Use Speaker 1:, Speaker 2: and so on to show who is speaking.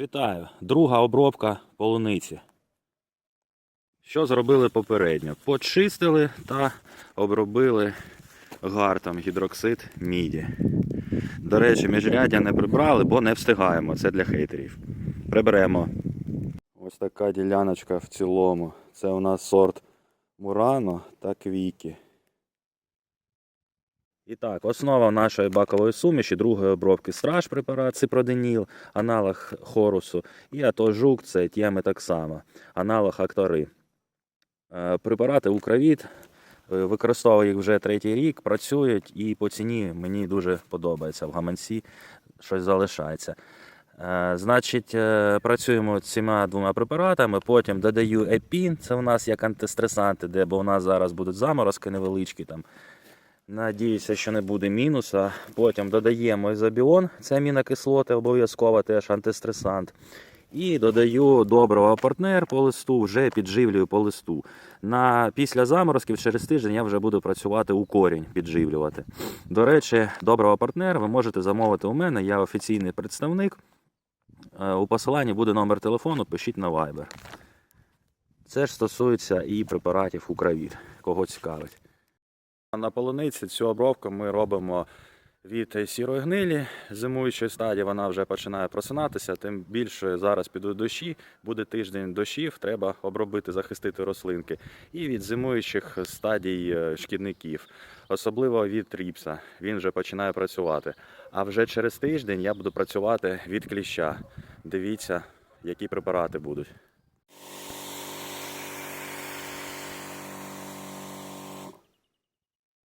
Speaker 1: Вітаю! Друга обробка полуниці. Що зробили попередньо? Почистили та обробили гартом гідроксид міді. До речі, міжряддя не прибрали, бо не встигаємо. Це для хейтерів. Приберемо. Ось така діляночка в цілому. Це у нас сорт Мурано та Квікі. І так, основа нашої бакової суміші другої обробки страж препарат ципроденіл, аналог хорусу, і атожук це тєми так само, аналог актори. Е, Препарати Укровіт, е, використовую їх вже третій рік, працюють і по ціні мені дуже подобається. В гаманці щось залишається. Е, Значить, працюємо цими двома препаратами. Потім додаю епін, це у нас як антистресанти, де бо у нас зараз будуть заморозки невеличкі там. Надіюся, що не буде мінуса. Потім додаємо ізобіон, це амінокислоти, обов'язково теж антистресант. І додаю доброго партнер по листу, вже підживлюю по листу. На, після заморозків через тиждень я вже буду працювати у корінь, підживлювати. До речі, доброго партнер ви можете замовити у мене, я офіційний представник. Е, У посиланні буде номер телефону, пишіть на Viber. Це ж стосується і препаратів Укровіт, кого цікавить. На полуниці цю обробку ми робимо від сірої гнилі. Зимуючої стадії вона вже починає просинатися, тим більше зараз підуть дощі, буде тиждень дощів, треба обробити, захистити рослинки. І від зимуючих стадій е, шкідників, особливо від тріпса. Він вже починає працювати. А вже через тиждень я буду працювати від кліща. Дивіться, які препарати будуть.